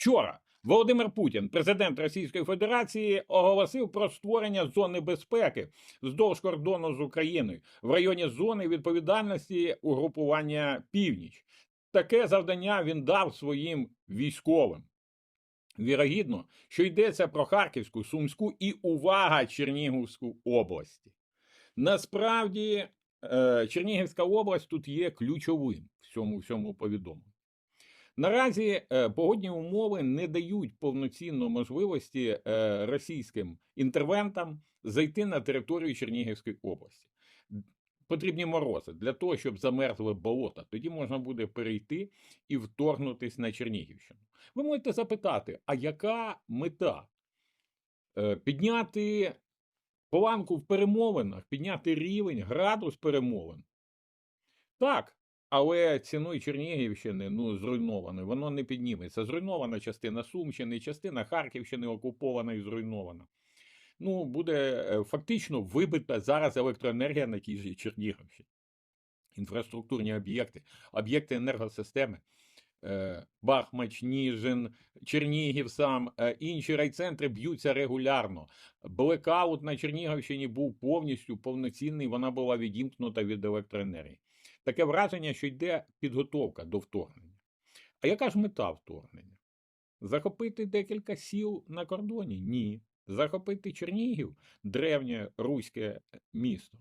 Вчора Володимир Путін, президент Російської Федерації, оголосив про створення зони безпеки вздовж кордону з Україною в районі зони відповідальності угрупування Північ. Таке завдання він дав своїм військовим. Вірогідно, що йдеться про Харківську, Сумську і увага Чернігівську області. Насправді, е, Чернігівська область тут є ключовим в цьому всьому повідомленні. Наразі е, погодні умови не дають повноцінно можливості е, російським інтервентам зайти на територію Чернігівської області. Потрібні морози для того, щоб замерзли болота. Тоді можна буде перейти і вторгнутись на Чернігівщину. Ви можете запитати, а яка мета? Е, Підняти планку в перемовинах, підняти рівень, градус перемовин. Так, але ціною Чернігівщини ну, зруйновано, воно не підніметься. Зруйнована частина Сумщини, частина Харківщини окупована і зруйнована. Ну, буде е, фактично вибита зараз електроенергія на тій же Чернігівщині. Інфраструктурні об'єкти, об'єкти енергосистеми. Е, Бахмач, Ніжин, Чернігів сам, е, інші райцентри б'ються регулярно. Блекаут на Чернігівщині був повністю повноцінний, вона була відімкнута від електроенергії. Таке враження, що йде підготовка до вторгнення. А яка ж мета вторгнення? Захопити декілька сіл на кордоні? Ні. Захопити Чернігів, древнє руське місто.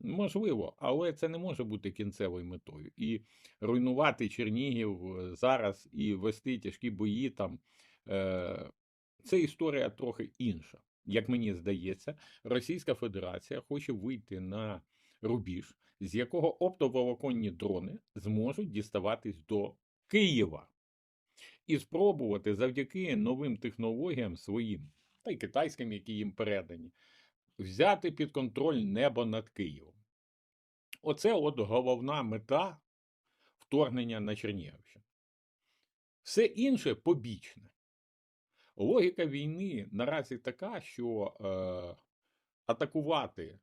Можливо, але це не може бути кінцевою метою. І руйнувати Чернігів е, зараз і вести тяжкі бої там. Е, це історія трохи інша. Як мені здається, Російська Федерація хоче вийти на рубіж, з якого оптоволоконні дрони зможуть діставатись до Києва і спробувати завдяки новим технологіям своїм та й китайським, які їм передані, взяти під контроль небо над Києвом. Оце от головна мета вторгнення на Чернігівщину. Все інше побічне. Логіка війни наразі така, що е, атакувати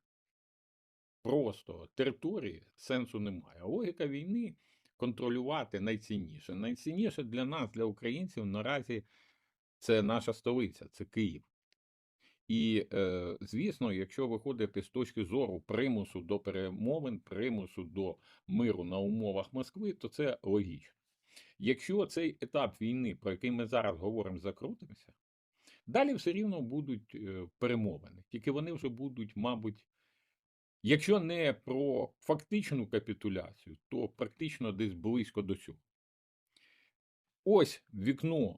просто території сенсу немає. Логіка війни контролювати найцінніше. Найцінніше для нас, для українців, наразі це наша столиця, це Київ. І, е, звісно, якщо виходити з точки зору примусу до перемовин, примусу до миру на умовах Москви, то це логічно. Якщо цей етап війни, про який ми зараз говоримо, закрутимося, далі все рівно будуть е, перемовини. Тільки вони вже будуть, мабуть, якщо не про фактичну капітуляцію, то практично десь близько до цього. Ось вікно